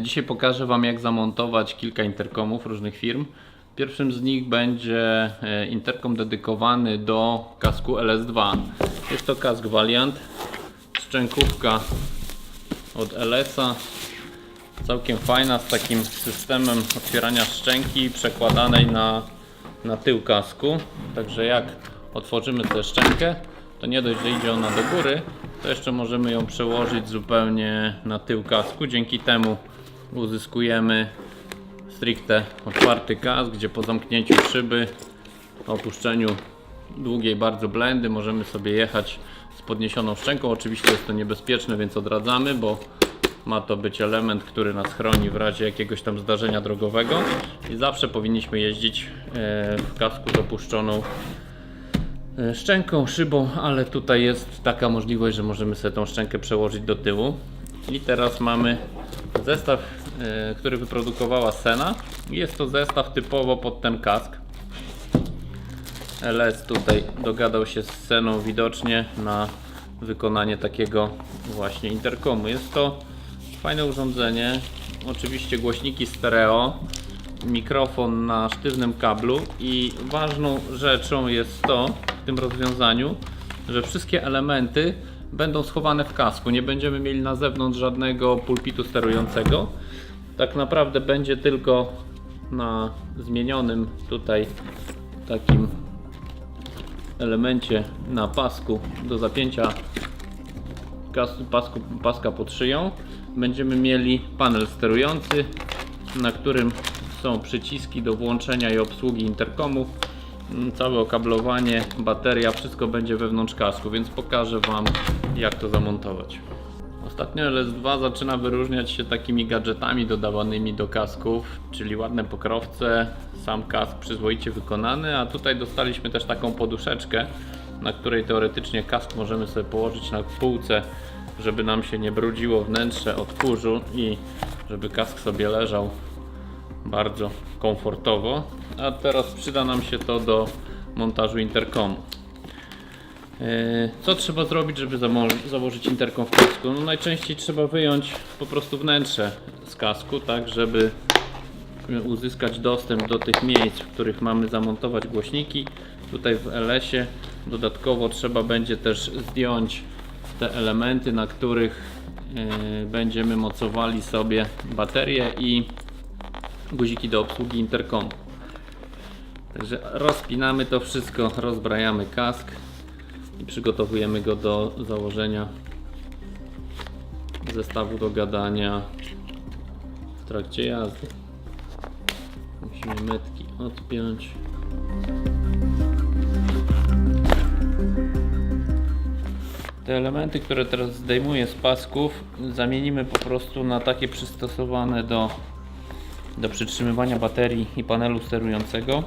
Dzisiaj pokażę Wam jak zamontować kilka interkomów różnych firm. Pierwszym z nich będzie e, interkom dedykowany do kasku LS2. Jest to kask Valiant, szczękówka od LS-a. Całkiem fajna z takim systemem otwierania szczęki przekładanej na, na tył kasku. Także jak otworzymy tę szczękę, to nie dość, że idzie ona do góry, to jeszcze możemy ją przełożyć zupełnie na tył kasku. Dzięki temu uzyskujemy stricte otwarty kask, gdzie po zamknięciu szyby, opuszczeniu długiej bardzo blendy możemy sobie jechać z podniesioną szczęką. Oczywiście jest to niebezpieczne, więc odradzamy, bo ma to być element, który nas chroni w razie jakiegoś tam zdarzenia drogowego i zawsze powinniśmy jeździć e, w kasku z opuszczoną e, szczęką, szybą, ale tutaj jest taka możliwość, że możemy sobie tą szczękę przełożyć do tyłu. I teraz mamy zestaw, który wyprodukowała Sena. Jest to zestaw typowo pod ten kask. LS tutaj dogadał się z Seną widocznie na wykonanie takiego właśnie interkomu. Jest to fajne urządzenie, oczywiście głośniki stereo, mikrofon na sztywnym kablu i ważną rzeczą jest to w tym rozwiązaniu, że wszystkie elementy będą schowane w kasku. Nie będziemy mieli na zewnątrz żadnego pulpitu sterującego. Tak naprawdę będzie tylko na zmienionym tutaj takim elemencie na pasku do zapięcia pasku, paska pod szyją będziemy mieli panel sterujący, na którym są przyciski do włączenia i obsługi interkomu. Mm, Całe okablowanie, bateria, wszystko będzie wewnątrz kasku, więc pokażę Wam jak to zamontować. Ostatnio LS2 zaczyna wyróżniać się takimi gadżetami dodawanymi do kasków, czyli ładne pokrowce, sam kask przyzwoicie wykonany, a tutaj dostaliśmy też taką poduszeczkę, na której teoretycznie kask możemy sobie położyć na półce, żeby nam się nie brudziło wnętrze od kurzu i żeby kask sobie leżał bardzo komfortowo. A teraz przyda nam się to do montażu interkomu. E, Co trzeba zrobić, żeby założyć interkom w kasku? No najczęściej trzeba wyjąć po prostu wnętrze z kasku, tak żeby uzyskać dostęp do tych miejsc, w których mamy zamontować głośniki. Tutaj w LS-ie dodatkowo trzeba będzie też zdjąć te elementy, na których e, będziemy mocowali sobie baterie i guziki do obsługi interkomu. Także rozpinamy to wszystko, rozbrajamy kask i przygotowujemy go do założenia zestawu do gadania w trakcie jazdy. Musimy metki odpiąć. Te elementy, które teraz zdejmuję z pasków, zamienimy po prostu na takie przystosowane do, do przytrzymywania baterii i panelu sterującego.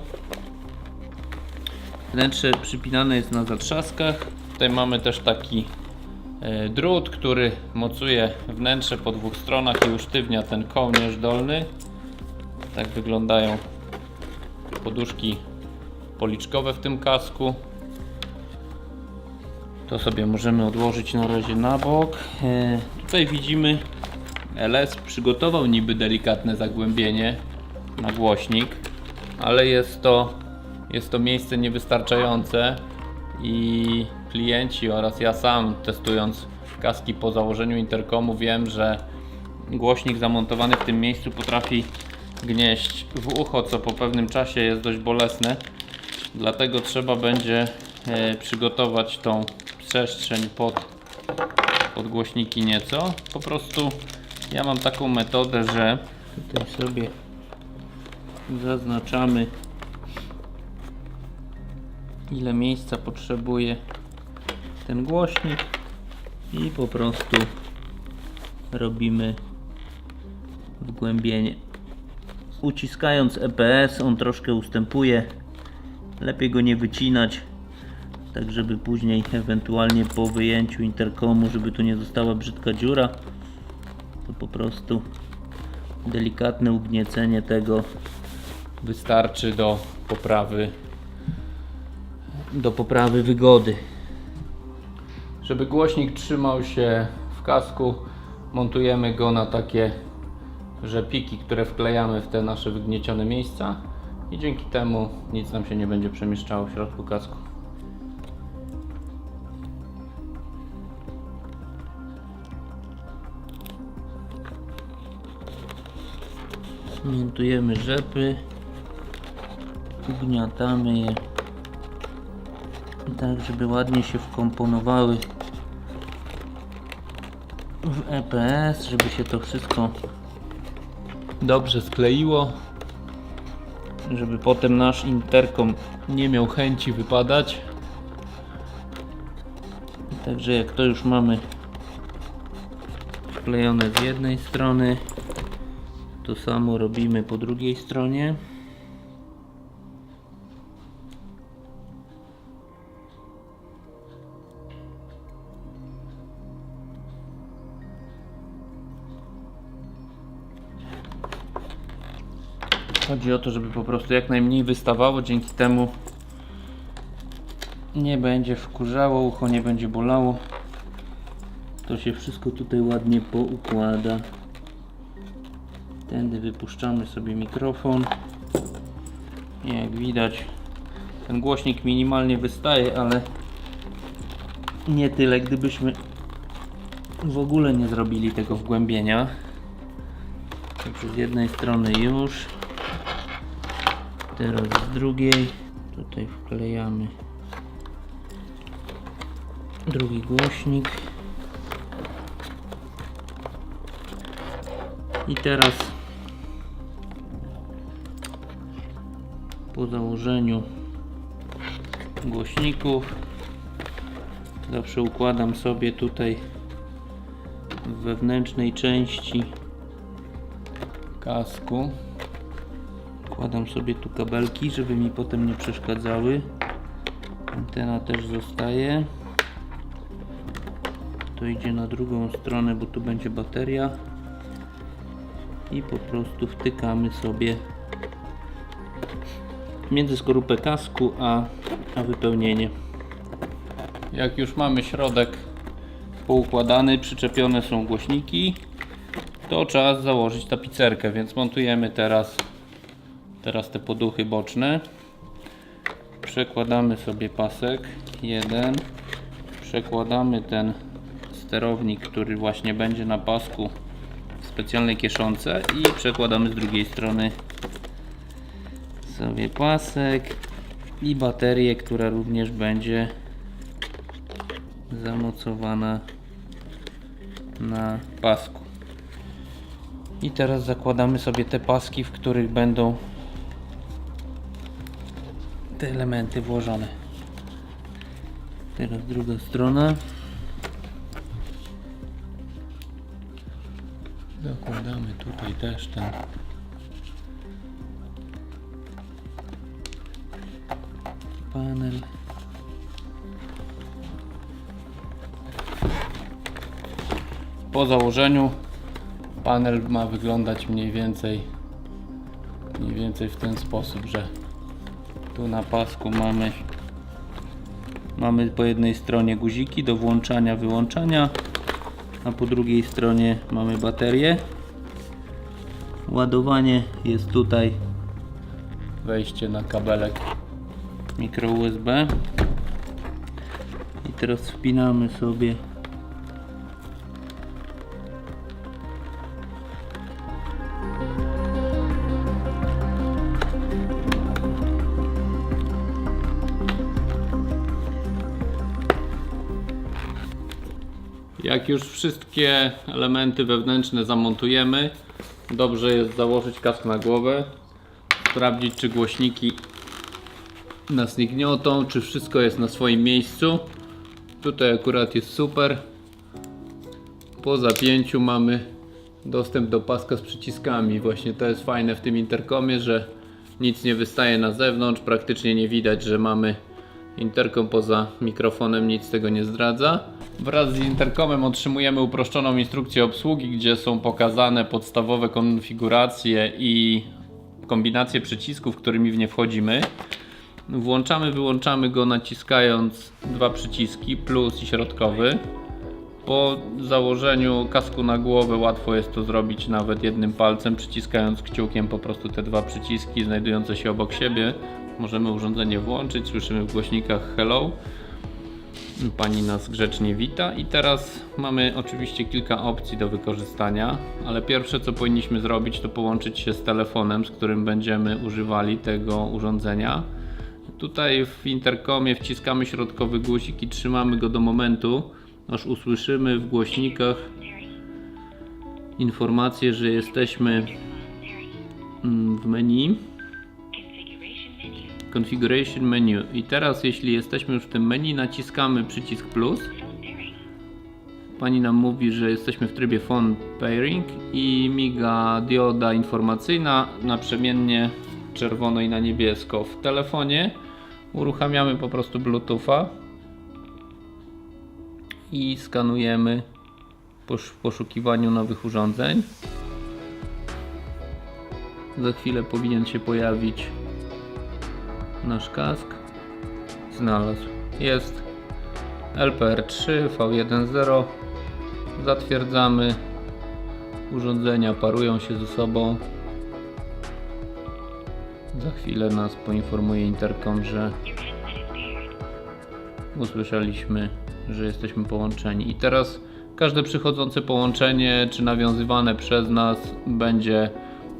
Wnętrze przypinane jest na zatrzaskach. Tutaj mamy też taki e, drut, który mocuje wnętrze po dwóch stronach i usztywnia ten kołnierz dolny. Tak wyglądają poduszki policzkowe w tym kasku. To sobie możemy odłożyć na razie na bok. E, Tutaj widzimy LS przygotował niby delikatne zagłębienie na głośnik, ale jest to, jest to miejsce niewystarczające i klienci oraz ja sam testując kaski po założeniu interkomu wiem, że głośnik zamontowany w tym miejscu potrafi gnieść w ucho, co po pewnym czasie jest dość bolesne. Dlatego trzeba będzie e, przygotować tą przestrzeń pod, pod głośniki nieco. Po prostu ja mam taką metodę, że tutaj sobie zaznaczamy ile miejsca potrzebuje ten głośnik i po prostu robimy wgłębienie. Uciskając EPS on troszkę ustępuje. Lepiej go nie wycinać, tak żeby później ewentualnie po wyjęciu interkomu, żeby tu nie została brzydka dziura, to po prostu delikatne ugniecenie tego wystarczy do poprawy do poprawy wygody. Żeby głośnik trzymał się w kasku, montujemy go na takie rzepiki, które wklejamy w te nasze wygniecione miejsca i dzięki temu nic nam się nie będzie przemieszczało w środku kasku. Montujemy rzepy, ugniatamy je tak, żeby ładnie się wkomponowały w EPS, żeby się to wszystko dobrze skleiło, żeby potem nasz interkom nie miał chęci wypadać. Także jak to już mamy wklejone z jednej strony, to samo robimy po drugiej stronie. Chodzi o to, żeby po prostu jak najmniej wystawało, dzięki temu nie będzie wkurzało, ucho nie będzie bolało. To się wszystko tutaj ładnie poukłada. Tędy wypuszczamy sobie mikrofon. Jak widać, ten głośnik minimalnie wystaje, ale nie tyle, gdybyśmy w ogóle nie zrobili tego wgłębienia. Z jednej strony już. Teraz z drugiej. Tutaj wklejamy drugi głośnik. I teraz po założeniu głośników zawsze układam sobie tutaj w wewnętrznej części kasku Wkładam sobie tu kabelki, żeby mi potem nie przeszkadzały. Antena też zostaje. To idzie na drugą stronę, bo tu będzie bateria. I po prostu wtykamy sobie między skorupę kasku a, a wypełnienie. Jak już mamy środek poukładany, przyczepione są głośniki, to czas założyć tapicerkę, więc montujemy teraz Teraz te poduchy boczne. Przekładamy sobie pasek jeden. Przekładamy ten sterownik, który właśnie będzie na pasku w specjalnej kieszonce i przekładamy z drugiej strony sobie pasek i baterię, która również będzie zamocowana na pasku. I teraz zakładamy sobie te paski, w których będą te elementy włożone. Teraz druga strona. Zakładamy tutaj też ten panel. Po założeniu panel ma wyglądać mniej więcej mniej więcej w ten sposób, że tu na pasku mamy mamy po jednej stronie guziki do włączania, wyłączania, a po drugiej stronie mamy baterię. Ładowanie jest tutaj. Wejście na kabelek mikro USB. I teraz wpinamy sobie Już wszystkie elementy wewnętrzne zamontujemy, dobrze jest założyć kask na głowę, sprawdzić czy głośniki nas nie gniotą, czy wszystko jest na swoim miejscu. Tutaj akurat jest super. Po zapięciu mamy dostęp do paska z przyciskami. Właśnie to jest fajne w tym interkomie, że nic nie wystaje na zewnątrz, praktycznie nie widać, że mamy interkom poza mikrofonem, nic tego nie zdradza. Wraz z interkomem otrzymujemy uproszczoną instrukcję obsługi, gdzie są pokazane podstawowe konfiguracje i kombinacje przycisków, którymi w nie wchodzimy. Włączamy, wyłączamy go naciskając dwa przyciski, plus i środkowy. Po założeniu kasku na głowę łatwo jest to zrobić nawet jednym palcem, przyciskając kciukiem po prostu te dwa przyciski znajdujące się obok siebie. Możemy urządzenie włączyć, słyszymy w głośnikach hello. Pani nas grzecznie wita i teraz mamy oczywiście kilka opcji do wykorzystania, ale pierwsze co powinniśmy zrobić to połączyć się z telefonem, z którym będziemy używali tego urządzenia. Tutaj w interkomie wciskamy środkowy guzik i trzymamy go do momentu, aż usłyszymy w głośnikach informację, że jesteśmy mm, w menu. Configuration menu. I teraz, jeśli jesteśmy już w tym menu, naciskamy przycisk plus. Pani nam mówi, że jesteśmy w trybie phone pairing i miga dioda informacyjna naprzemiennie czerwono i na niebiesko. W telefonie uruchamiamy po prostu Bluetootha i skanujemy w poszukiwaniu nowych urządzeń. Za chwilę powinien się pojawić nasz kask. Znalazł. Jest LPR3 V1.0. Zatwierdzamy. Urządzenia parują się ze sobą. Za chwilę nas poinformuje interkom, że usłyszeliśmy, że jesteśmy połączeni. I teraz każde przychodzące połączenie, czy nawiązywane przez nas, będzie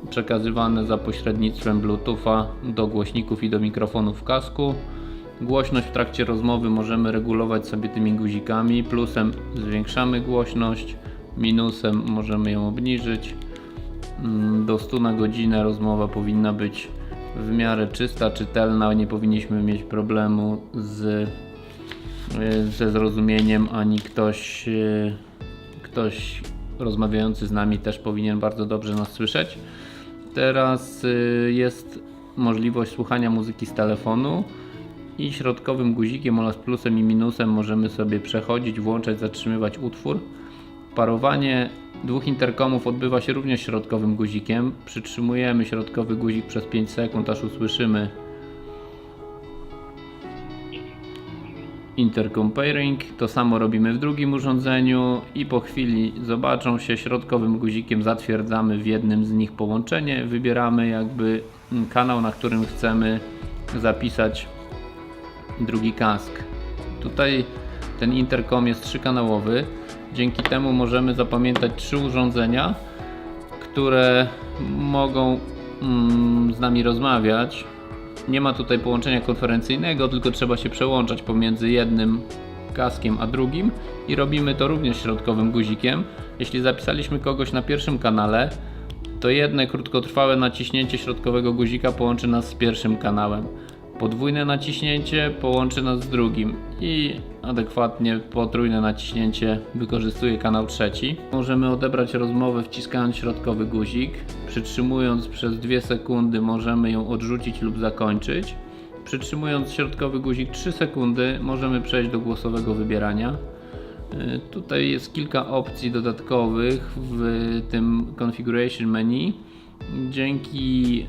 przekazywane za pośrednictwem Bluetootha do głośników i do mikrofonów w kasku. Głośność w trakcie rozmowy możemy regulować sobie tymi guzikami. Plusem zwiększamy głośność, minusem możemy ją obniżyć. Mm, Do 100 na godzinę rozmowa powinna być w miarę czysta, czytelna. Nie powinniśmy mieć problemu z, y, ze zrozumieniem, ani ktoś, y, ktoś rozmawiający z nami też powinien bardzo dobrze nas słyszeć. Teraz y, jest możliwość słuchania muzyki z telefonu i środkowym guzikiem oraz plusem i minusem możemy sobie przechodzić, włączać, zatrzymywać utwór. Parowanie dwóch interkomów odbywa się również środkowym guzikiem. Przytrzymujemy środkowy guzik przez 5 sekund, aż usłyszymy intercom pairing. To samo robimy w drugim urządzeniu i po chwili zobaczą się środkowym guzikiem zatwierdzamy w jednym z nich połączenie. Wybieramy jakby kanał, na którym chcemy zapisać drugi kask. Tutaj ten interkom jest trzykanałowy. Dzięki temu możemy zapamiętać trzy urządzenia, które mogą mm, z nami rozmawiać. Nie ma tutaj połączenia konferencyjnego, tylko trzeba się przełączać pomiędzy jednym kaskiem a drugim i robimy to również środkowym guzikiem. Jeśli zapisaliśmy kogoś na pierwszym kanale, to jedne krótkotrwałe naciśnięcie środkowego guzika połączy nas z pierwszym kanałem. Podwójne naciśnięcie połączy nas z drugim i adekwatnie potrójne naciśnięcie wykorzystuje kanał trzeci. Możemy odebrać rozmowę wciskając środkowy guzik. Przytrzymując przez 2 sekundy możemy ją odrzucić lub zakończyć. Przytrzymując środkowy guzik 3 sekundy możemy przejść do głosowego wybierania. Y, Tutaj jest kilka opcji dodatkowych w tym configuration menu. Dzięki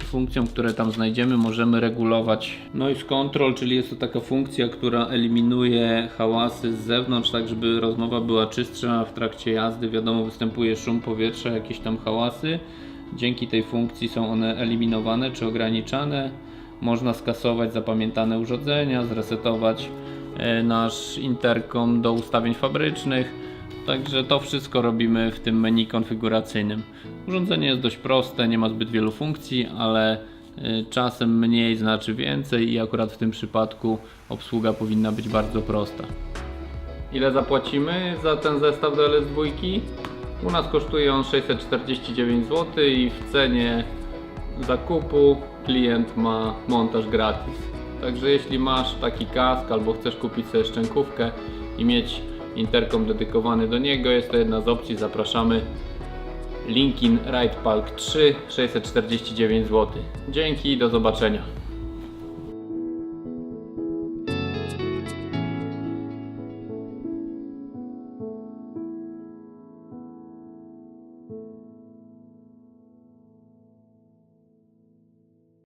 funkcjom, które tam znajdziemy, możemy regulować noise control, czyli jest to taka funkcja, która eliminuje hałasy z zewnątrz, tak żeby rozmowa była czystsza w trakcie jazdy. Wiadomo, występuje szum powietrza, jakieś tam hałasy. Dzięki tej funkcji są one eliminowane czy ograniczane. Można skasować zapamiętane urządzenia, zresetować e, nasz interkom do ustawień fabrycznych. Także to wszystko robimy w tym menu konfiguracyjnym. Urządzenie jest dość proste, nie ma zbyt wielu funkcji, ale y, czasem mniej znaczy więcej i akurat w tym przypadku obsługa powinna być bardzo prosta. Ile zapłacimy za ten zestaw do LS2? U nas kosztuje on 649 zł i w cenie zakupu klient ma montaż gratis. Także jeśli masz taki kask albo chcesz kupić sobie szczękówkę i mieć interkom dedykowany do niego, jest to jedna z opcji, zapraszamy. Linkin Ride Park 3 649 zł. Dzięki, do zobaczenia.